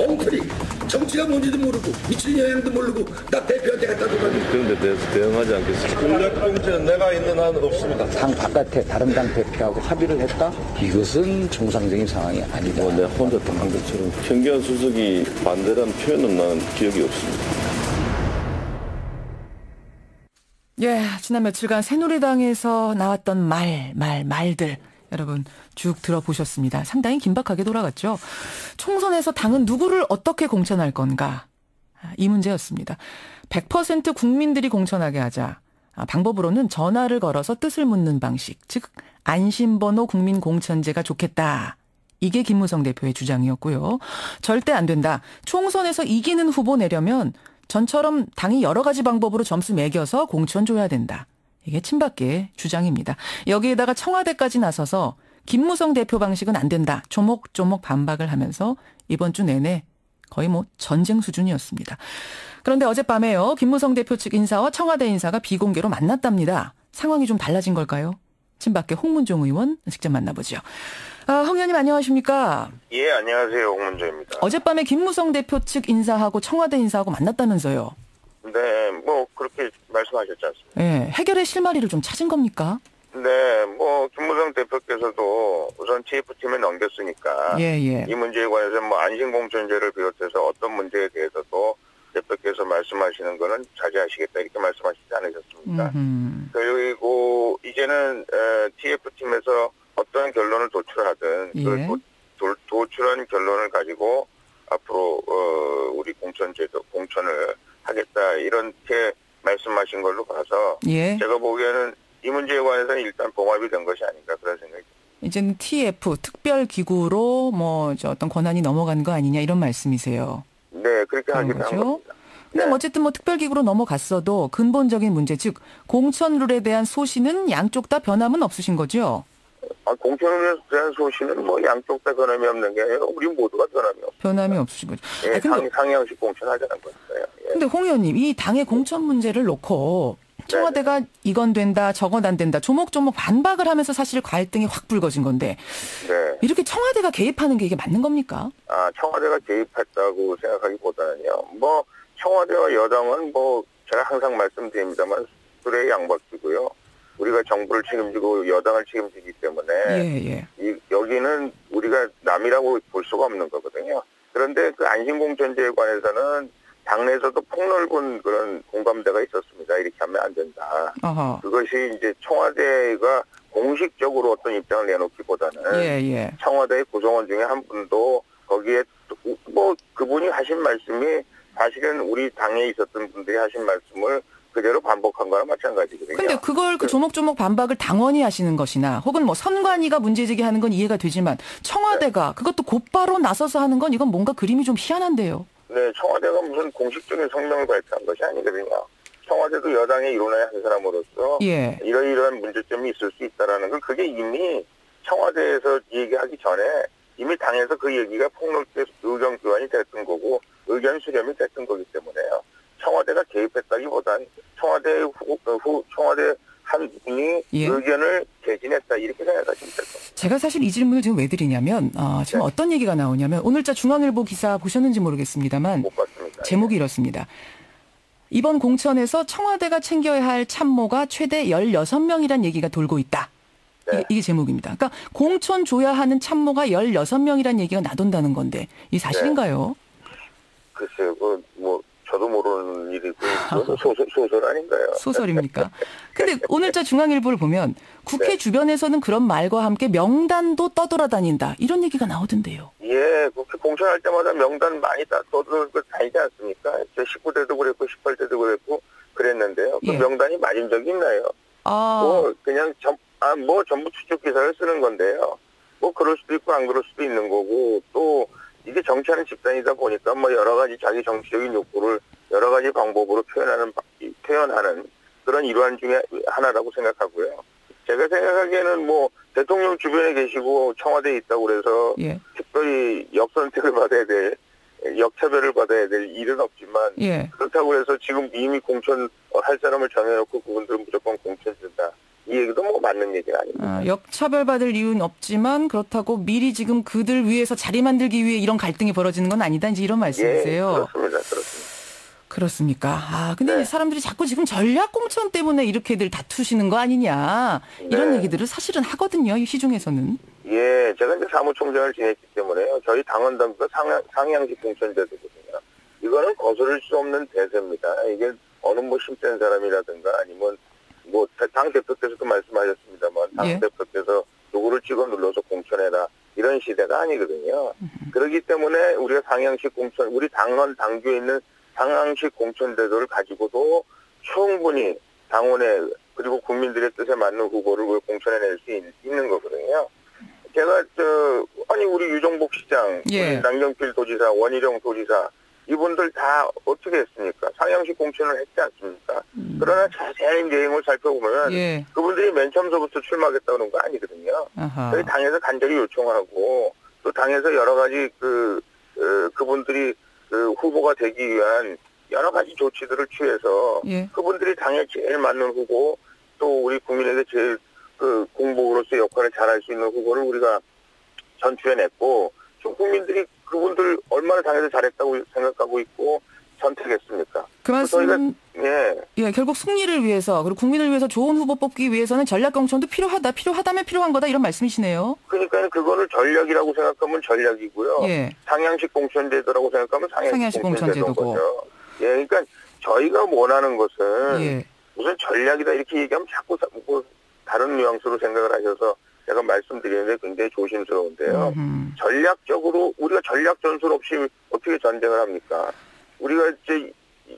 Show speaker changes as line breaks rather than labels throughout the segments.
엉터리 정치가 뭔지도 모르고 미칠 영향도 모르고 나 대표한테 갖다 두가지고
그런 데 대해서 대응하지 않겠습니다. 공작공지는 내가 있는 한은 없습니다.
당 바깥에 다른 당 대표하고 합의를 했다? 이것은 정상적인 상황이 아니다.
뭐 내가 혼자 다한 것처럼 현기현 수석이 반대라는 표현은 나는 기억이 없습니다.
예, 지난 며칠간 새누리당에서 나왔던 말, 말, 말들. 여러분 쭉 들어보셨습니다. 상당히 긴박하게 돌아갔죠. 총선에서 당은 누구를 어떻게 공천할 건가? 아, 이 문제였습니다. 100% 국민들이 공천하게 하자. 아, 방법으로는 전화를 걸어서 뜻을 묻는 방식, 즉 안심번호 국민공천제가 좋겠다. 이게 김무성 대표의 주장이었고요. 절대 안 된다. 총선에서 이기는 후보 내려면 전처럼 당이 여러 가지 방법으로 점수 매겨서 공천 줘야 된다. 이게 친박계의 주장입니다. 여기에다가 청와대까지 나서서 김무성 대표 방식은 안 된다. 조목조목 반박을 하면서 이번 주 내내 거의 뭐 전쟁 수준이었습니다. 그런데 어젯밤에요. 김무성 대표 측 인사와 청와대 인사가 비공개로 만났답니다. 상황이 좀 달라진 걸까요? 친박계 홍문종 의원 직접 만나보죠. 아, 홍 의원님 안녕하십니까?
예, 안녕하세요. 홍문조입니다.
어젯밤에 김무성 대표 측 인사하고 청와대 인사하고 만났다면서요?
네, 뭐 그렇게 말씀하셨지 않습니까?
예, 해결의 실마리를 좀 찾은 겁니까?
네, 뭐 김무성 대표께서도 우선 TF팀에 넘겼으니까
예, 예.
이 문제에 관해서 뭐 안심공천제를 비롯해서 어떤 문제에 대해서도 대표께서 말씀하시는 거는 자제하시겠다 이렇게 말씀하시지 않으셨습니까?
음흠.
그리고 이제는 TF팀에서 어떤 결론을 도출하든
예.
그 도, 도, 출한 결론을 가지고 앞으로 어, 우리 공천 제도 공천을 하겠다 이렇게 말씀하신 걸로 봐서
예.
제가 보기에는 이 문제에 관해서는 일단 봉합이 된 것이 아닌가 그런 생각이 듭니다.
이제는 TF 특별 기구로 뭐저 어떤 권한이 넘어간 거 아니냐 이런 말씀이세요.
네 그렇게 하기로 한
거죠? 근데
네.
어쨌든 뭐 특별 기구로 넘어갔어도 근본적인 문제 즉 공천 룰에 대한 소신은 양쪽 다 변함은 없으신 거죠?
아, 공천에 대한 소신은 뭐 양쪽 다 변함이 없는 게 아니라 우리 모두가 변함이 없어요.
변함이 없으신 거죠.
예,
아, 근데,
상, 상향식 공천하자는 거예요. 예.
근데 홍 의원님 이 당의 공천 문제를 놓고 청와대가 이건 된다 저건 안 된다 조목조목 반박을 하면서 사실 갈등이 확 불거진 건데
네.
이렇게 청와대가 개입하는 게 이게 맞는 겁니까?
아, 청와대가 개입했다고 생각하기보다는요. 뭐 청와대와 여당은 뭐 제가 항상 말씀드립니다만 술의 양박이고요. 우리가 정부를 책임지고 여당을 책임지기 때문에
예, 예.
이, 여기는 우리가 남이라고 볼 수가 없는 거거든요. 그런데 그 안심공천제에 관해서는 당내에서도 폭넓은 그런 공감대가 있었습니다. 이렇게 하면 안 된다.
어허.
그것이 이제 청와대가 공식적으로 어떤 입장을 내놓기보다는
예, 예.
청와대 구성원 중에 한 분도 거기에 또- 뭐 그분이 하신 말씀이 사실은 우리 당에 있었던 분들이 하신 말씀을 그대로 반복한 거랑 마찬가지거든요.
근데 그걸 그
그-
조목조목 반박을 당원이 하시는 것이나 혹은 뭐 선관위가 문제제기 하는 건 이해가 되지만 청와대가 그것도 곧바로 나서서 하는 건 이건 뭔가 그림이 좀 희한한데요.
네, 청와대가 무슨 공식적인 성명을 발표한 것이 아니거든요. 청와대도 여당의 일원의 한 사람으로서
예.
이러이러한 문제점이 있을 수 있다라는 건 그게 이미 청와대에서 얘기하기 전에 이미 당에서 그 얘기가 폭넓게 의견 교환이 됐던 거고 의견 수렴이 됐던 거기 때문에요. 청와대가 개입했다기보단 청와대 후, 어, 후 청와대 한 분이
예.
의견을 개진했다 이렇게 생각하시면 될 겁니다.
제가 사실 이 질문을 지금 왜 드리냐면 어, 지금
네.
어떤 얘기가 나오냐면 오늘자 중앙일보 기사 보셨는지 모르겠습니다만. 제목이 이렇습니다. 이번 공천에서 청와대가 챙겨야 할 참모가 최대 16명이란 얘기가 돌고 있다.
네.
이게, 이게 제목입니다. 그러니까 공천 줘야 하는 참모가 16명이란 얘기가 나돈다는 건데 이 사실인가요?
글쎄요, 그, 뭐, 저도 모르는 일이고, 소설, 소설 아닌가요?
소설입니까? 근데 오늘자 중앙일보를 보면 국회
네.
주변에서는 그런 말과 함께 명단도 떠돌아다닌다. 이런 얘기가 나오던데요.
예, 그렇게 공천할 때마다 명단 많이 다 떠들고 다니지 않습니까? 저 19대도 그랬고, 18대도 그랬고, 그랬는데요. 그
예.
명단이 맞은 적이 있나요?
아,
뭐, 그냥 전, 아, 뭐, 전부 추적 기사를 쓰는 건데요. 뭐, 그럴 수도 있고, 안 그럴 수도 있는 거고, 또, 이게 정치하는 집단이다 보니까, 뭐, 여러 가지 자기 정치적인 욕구를 여러 가지 방법으로 표현하는, 바- 표현하는 그런 일환 중에 하나라고 생각하고요. 제가 생각하기에는 뭐, 대통령 주변에 계시고 청와대에 있다고 그래서
예,
특별히 역선택을 받아야 될, 역차별을 받아야 될 일은 없지만,
예.
그렇다고 해서 지금 이미 공천 어, 할 사람을 정해놓고 그분들은 무조건 공천 준다. 이 얘기도 뭐 맞는 얘기는 아닙니다.
아, 역차별받을 이유는 없지만 그렇다고 미리 지금 그들 위해서 자리 만들기 위해 이런 갈등이 벌어지는 건 아니다. 이제 이런
예,
말씀이세요.
그렇습니다. 그렇습니다.
그렇습니까? 아, 근데
네.
사람들이 자꾸 지금 전략 공천 때문에 이렇게들 다투시는 거 아니냐. 이런
네.
얘기들을 사실은 하거든요. 이 시중에서는.
예, 제가 이제 사무총장을 지냈기 때문에요. 저희 당원 당규가 상향, 상향식 공천제도거든요. 이거는 거스를 수 없는 대세입니다. 이게 어느 뭐 힘센 사람이라든가 아니면 뭐 당 대표께서도 말씀하셨습니다만 당
예.
대표께서 누구를 찍어 눌러서 공천해라 이런 시대가 아니거든요. 그렇기 때문에 우리가 상향식 공천, 우리 당원 당규에 있는 상향식 공천 제도를 가지고도 충분히 당원의 그리고 국민들의 뜻에 맞는 후보를 우리가 공천해낼 수 있, 는 거거든요. 제가 저 아니 우리 유정복 시장,
예.
우리 남경필 도지사, 원희룡 도지사 이분들 다 어떻게 했습니까? 상향식 공천을 했지 않습니까? 그러나 자세한 내용을 살펴보면
음. 예.
그분들이 맨 처음서부터 출마하겠다는 거 아니거든요.
아하.
저희 당에서 간절히 요청하고 또 당에서 여러 가지 그 어, 그분들이 그 후보가 되기 위한 여러 가지 조치들을 취해서
예.
그분들이 당에 제일 맞는 후보 또 우리 국민에게 제일 그 공복으로서 역할을 잘할 수 있는 후보를 우리가 전투해냈고 좀 국민들이 그분들 얼마나 당에서 잘했다고 생각하고 있고 선택했습니까?
그
저희가
말씀,
예
예, 결국 승리를 위해서 그리고 국민을 위해서 좋은 후보 뽑기 위해서는 전략 공천도 필요하다. 필요하다면 필요한 거다. 이런 말씀이시네요.
그러니까 그거를 전략이라고 생각하면 전략이고요.
예.
상향식 공천제도라고 생각하면 상향식,
상향식 공천제도고.
거죠. 예, 그러니까 저희가 원하는 것은
예.
무슨 전략이다 이렇게 얘기하면 자꾸 사- 뭐 다른 뉘앙스로 생각을 하셔서 제가 말씀드리는데 굉장히 조심스러운데요.
음흠.
전략적으로 우리가 전략 전술 없이 어떻게 전쟁을 합니까? 우리가 이제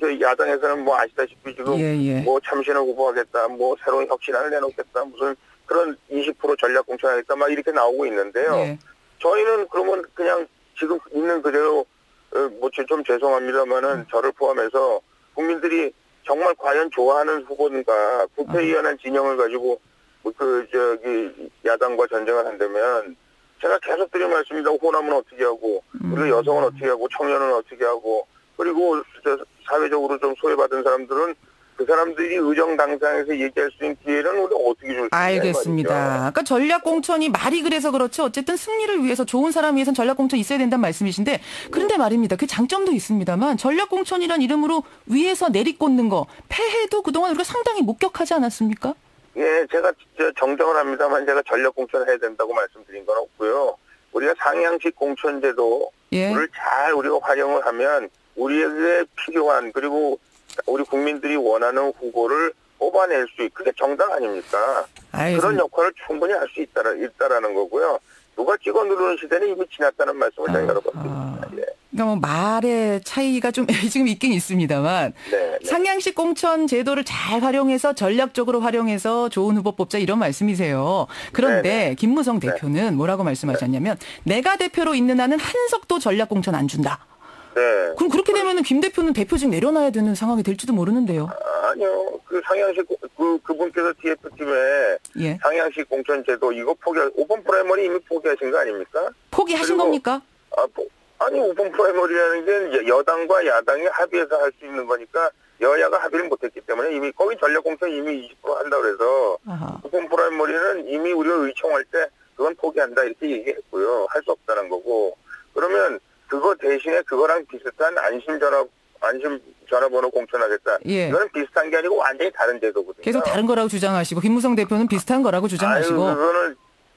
저 야당에서는 뭐 아시다시피 지금
예, 예.
뭐 참신을 후보하겠다, 뭐 새로운 혁신안을 내놓겠다, 무슨 그런 20% 전략 공천하겠다, 막 이렇게 나오고 있는데요.
예.
저희는 그러면 그냥 지금 있는 그대로 뭐좀 죄송합니다만은 저를 포함해서 국민들이 정말 과연 좋아하는 후보인가 국회의원한 진영을 가지고 뭐 그 저기 야당과 전쟁을 한다면 제가 계속 드린 말씀입니다. 호남은 어떻게 하고 그리고 여성은 어떻게 하고 청년은 어떻게 하고 그리고 저 사회적으로 좀 소외받은 사람들은 그 사람들이 의정 당상에서 얘기할 수 있는 기회는 우리가 어떻게 줄수 있냐 이
알겠습니다.
말이죠.
아까 전략 공천이 말이 그래서 그렇죠. 어쨌든 승리를 위해서 좋은 사람 위해선 전략 공천 있어야 된다는 말씀이신데 그런데 말입니다. 그 장점도 있습니다만 전략 공천이란 이름으로 위에서 내리꽂는 거 폐해도 그동안 우리가 상당히 목격하지 않았습니까?
예, 제가 정정을 합니다만 제가 전략 공천을 해야 된다고 말씀드린 건 없고요. 우리가 상향식 공천제도를
예.
잘 우리가 활용을 하면 우리에게 필요한 그리고 우리 국민들이 원하는 후보를 뽑아낼 수 있. 그게 정당 아닙니까?
알겠습니다.
그런 역할을 충분히 할 수 있다라, 있다라는 거고요. 누가 찍어 누르는 시대는 이미 지났다는 말씀을 제가 여러 번 드립니다. 예.
그러니까 뭐 말의 차이가 좀 지금 있긴 있습니다만
네, 네.
상향식 공천 제도를 잘 활용해서 전략적으로 활용해서 좋은 후보 뽑자 이런 말씀이세요. 그런데
네, 네.
김무성 대표는 뭐라고 말씀하셨냐면 내가 대표로 있는 한은 한석도 전략 공천 안 준다.
네.
그럼 그렇게 되면은 김 대표는 대표직 내려놔야 되는 상황이 될지도 모르는데요.
아니요. 그 상향식, 공- 그, 그분께서 TF팀에
예.
상향식 공천제도 이거 포기, 오픈 프라이머리 이미 포기하신 거 아닙니까?
포기하신
그리고-
겁니까?
아, 뭐, 아니, 오픈 프라이머리라는 게 여당과 야당이 합의해서 할 수 있는 거니까 여야가 합의를 못했기 때문에 이미 거기 전략 공천 이미 20% 한다 그래서
아하.
오픈 프라이머리는 이미 우리가 의총할 때 그건 포기한다 이렇게 얘기했고요. 할 수 없다는 거고 그러면 그거 대신에 그거랑 비슷한 안심 전화 안심 전화번호 공천하겠다.
예.
이거는 비슷한 게 아니고 완전히 다른 제도거든요.
계속 다른 거라고 주장하시고 김무성 대표는 비슷한 거라고 주장하시고
아유, 그거는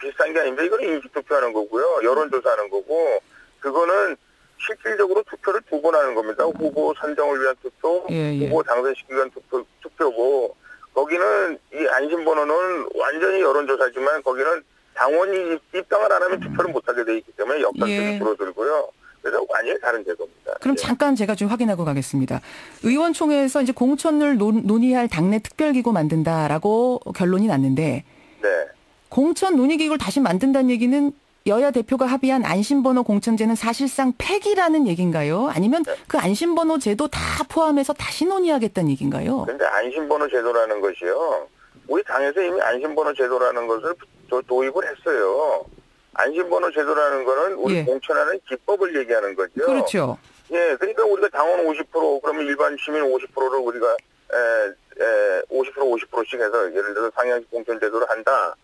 비슷한 게 아닙니다. 이거는 인지투표하는 거고요. 여론조사하는 거고, 그거는 실질적으로 투표를 두 번 하는 겁니다. 후보 선정을 위한 투표,
예, 예.
후보 당선시키기 위한 투표, 투표고, 거기는 이 안심번호는 완전히 여론조사지만 거기는 당원이 입당을 안 하면 투표를 못하게 돼 있기 때문에 역당성이
예.
줄어들고요. 그래서 완전히 다른 제도입니다.
그럼
예.
잠깐 제가 좀 확인하고 가겠습니다. 의원총회에서 이제 공천을 논, 논의할 당내 특별기구 만든다라고 결론이 났는데
네.
공천 논의기구를 다시 만든다는 얘기는 여야 대표가 합의한 안심번호 공천제는 사실상 폐기라는 얘기인가요? 아니면 그 안심번호 제도 다 포함해서 다시 논의하겠다는 얘기인가요?
근데 안심번호 제도라는 것이요. 우리 당에서 이미 안심번호 제도라는 것을 도- 도입을 했어요. 안심번호 제도라는 거는 우리
예.
공천하는 기법을 얘기하는 거죠.
그렇죠.
예, 그러니까 우리가 당원 50% 그러면 일반 시민 50%를 우리가 에, 에, 50% 50%씩 해서 예를 들어서 상향식 공천 제도를 한다.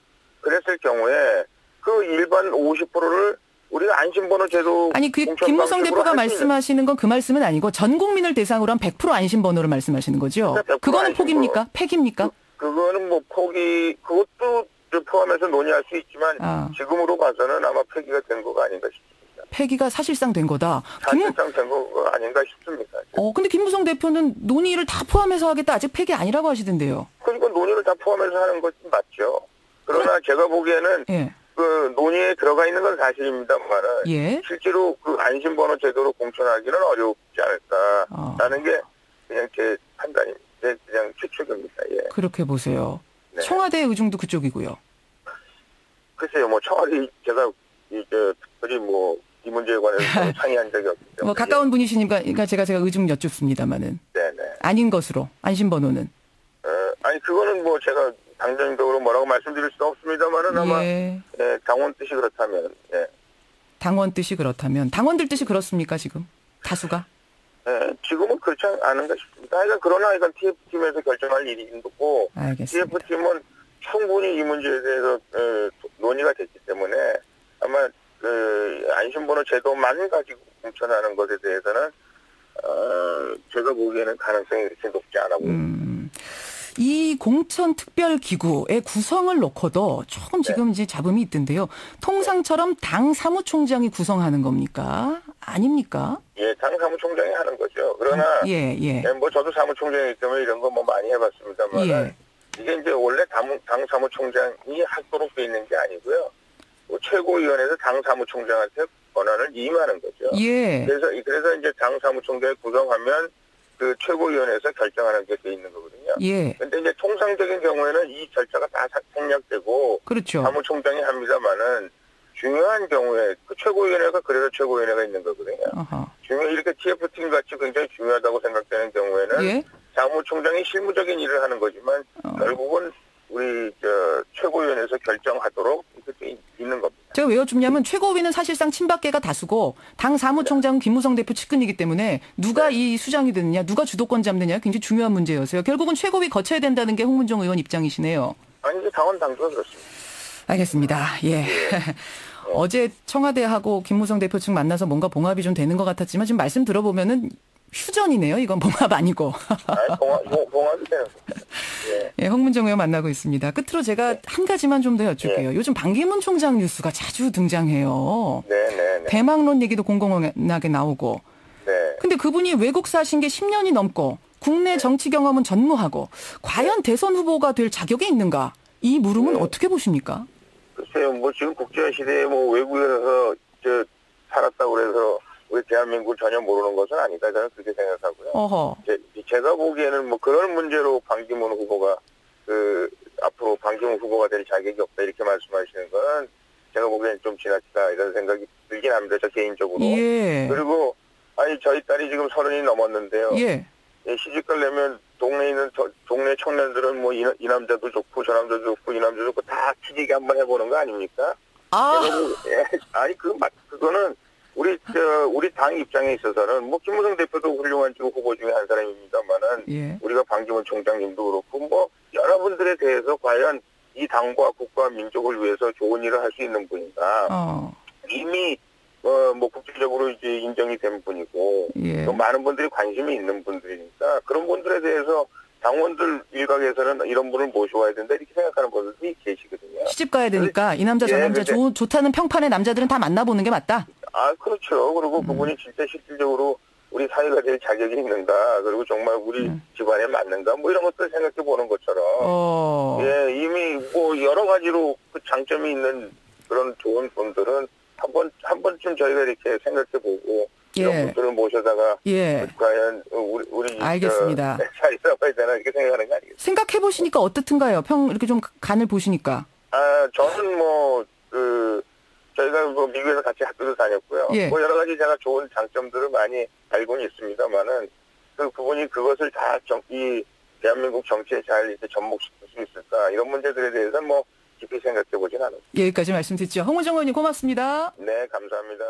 그랬을 경우에 그 일반 50%를 우리가 안심번호 제도
아니 그 김무성 대표가 말씀하시는 건 그 말씀은 아니고 전 국민을 대상으로 한 100% 안심번호를 말씀하시는 거죠.
100%
그거는. 포기입니까? 폐기입니까?
그 거는 뭐 포기 그것도 좀 포함해서 논의할 수 있지만
아.
지금으로 봐서는 아마 폐기가 된 거가 아닌가 싶습니다.
폐기가 사실상 된 거다. 김,
사실상 된 거가 아닌가 싶습니다.
어 근데 김무성 대표는 논의를 다 포함해서 하겠다. 아직 폐기 아니라고 하시던데요.
그리고 논의를 다 포함해서 하는 것이 맞죠. 그러나 제가 보기에는
예.
그 논의에 들어가 있는 건 사실입니다만은
예.
실제로 그 안심번호 제도로 공천하기는 어렵지 않을까라는 게 그냥 제 판단이 제 그냥 추측입니다. 예.
그렇게 보세요.
네.
청와대 의중도 그쪽이고요.
글쎄요, 뭐 청와대 제가 이제 특별히 뭐 이 문제에 관해서 상의한 적이 없기 때문에
뭐 가까운 분이시니까 그러니까 제가 제가 의중 여쭙습니다만은
네네.
아닌 것으로 안심번호는
어, 아니 그거는 뭐 제가 당정적으로 뭐라고 말씀드릴 수는 없습니다만은 아마
예.
예, 당원 뜻이 그렇다면 예.
당원 뜻이 그렇다면 당원들 뜻이 그렇습니까 지금 다수가?
예, 지금은 그렇지 않은가 싶습니다. 하여간 그러나 하여간 TF팀에서 결정할 일인 거고
알겠습니다.
TF팀은 충분히 이 문제에 대해서 어, 논의가 됐기 때문에 아마 그 안심번호 제도만 가지고 공천하는 것에 대해서는 어, 제가 보기에는 가능성이 그렇게 높지 않아 보입니다.
음, 이 공천 특별 기구의 구성을 놓고도 조금
네.
지금 이제 잡음이 있던데요. 통상처럼 당 사무총장이 구성하는 겁니까? 아닙니까?
예, 당 사무총장이 하는 거죠. 그러나
예, 예.
예, 뭐 저도 사무총장이기 때문에 이런 거 뭐 많이 해봤습니다만
예.
이게 이제 원래 당, 당 사무총장이 하도록 돼 있는 게 아니고요. 뭐 최고위원회에서 당 사무총장한테 권한을 임하는 거죠.
예.
그래서 그래서 이제 당 사무총장이 구성하면 그 최고위원회에서 결정하는 게 돼 있는 거거든요.
예.
근데 이제 통상적인 경우에는 이 절차가 다 사- 생략되고
그렇죠.
사무총장이 합니다만은 중요한 경우에 그 최고위원회가 그래서 최고위원회가 있는 거거든요.
어허.
중요 이렇게 TF팀 같이 굉장히 중요하다고 생각되는 경우에는
예.
사무총장이 실무적인 일을 하는 거지만
어.
결국은 우리 저 최고위원회에서 결정하도록 이렇게 돼 있는 겁니다.
제가 왜 여쭙냐면 최고위는 사실상 친박계가 다수고 당 사무총장은 김무성 대표 측근이기 때문에 누가
네.
이 수장이 되느냐 누가 주도권 잡느냐 굉장히 중요한 문제여서요. 결국은 최고위 거쳐야 된다는 게 홍문종 의원 입장이시네요.
아니 당원 당규가 그렇습니다.
알겠습니다. 예. 어제 청와대하고 김무성 대표 측 만나서 뭔가 봉합이 좀 되는 것 같았지만 지금 말씀 들어보면은 휴전이네요. 이건 봉합 아니고.
아니 봉합 봉- 봉합이 되는 겁니다. 예.
예, 홍문정 의원 만나고 있습니다. 끝으로 제가 한 가지만 좀 더 여쭐게요. 요즘 반기문 총장 뉴스가 자주 등장해요.
네네네.
대망론 얘기도 공공연하게 나오고.
네.
근데 그분이 외국 사신 게 10년이 넘고 국내 정치 경험은 전무하고 과연 대선 후보가 될 자격이 있는가? 이 물음은
네.
어떻게 보십니까?
글쎄요, 뭐 지금 국제 시대에 뭐 외국에서 저 살았다고 그래서 우리 대한민국을 전혀 모르는 것은 아니다. 저는 그렇게 생각하고요.
어허.
제, 제가 보기에는 뭐 그런 문제로 반기문 후보가 그 앞으로 반기문 후보가 될 자격이 없다 이렇게 말씀하시는 건 제가 보기에는 좀 지나치다 이런 생각이 들긴 합니다. 저 개인적으로.
예.
그리고 아니 저희 딸이 지금 서른이 넘었는데요.
예.
예, 시집갈 려면 동네에 있는 저- 동네 청년들은 뭐이 남자도 좋고 저 남자도 좋고 이 남자도 좋고 다 취직이 한번 해보는 거 아닙니까?
아,
예, 아니 그 맞- 그거는 우리 저 우리 당 입장에 있어서는 뭐 김무성 대표도 훌륭한 지금 후보 중에 한 사람입니다만은
예.
우리가 방기문 총장님도 그렇고 뭐 여러분들에 대해서 과연 이 당과 국가 민족을 위해서 좋은 일을 할 수 있는 분인가
어.
이미 어 뭐 국제적으로 이제 인정이 된 분이고
예.
또 많은 분들이 관심이 있는 분들이니까 그런 분들에 대해서 당원들 일각에서는 이런 분을 모셔와야 된다 이렇게 생각하는 분들이 계시거든요.
시집 가야 되니까 이 남자 저
예,
남자
근데-
좋, 좋다는 평판의 남자들은 다 만나보는 게 맞다.
아, 그렇죠. 그리고
음.
그분이 진짜 실질적으로 우리 사회가 될 자격이 있는가, 그리고 정말 우리 집안에 맞는가, 뭐 이런 것들 생각해 보는 것처럼,
음. 어.
예, 이미 뭐 여러 가지로 그 장점이 있는 그런 좋은 분들은 한 번, 한 번쯤 저희가 이렇게 생각해 보고, 이런
예.
분들을 모셔다가,
예.
과연 우리, 우리,
알겠습니다.
잘 살아봐야 되나, 이렇게 생각하는 거 아니겠어요?
생각해 보시니까 어떻든가요? 평 이렇게 좀 간을 보시니까.
아, 저는 뭐, 그, 저희가 뭐 미국에서 같이 학교도 다녔고요.
예.
뭐 여러 가지 제가 좋은 장점들을 많이 알고는 있습니다만은 그 부분이 그것을 다 정, 이 대한민국 정치에 잘 이렇게 접목시킬 수 있을까 이런 문제들에 대해서는 뭐 깊이 생각해 보진 않았습니다.
여기까지 말씀 듣죠. 홍우정 의원님 고맙습니다.
네, 감사합니다.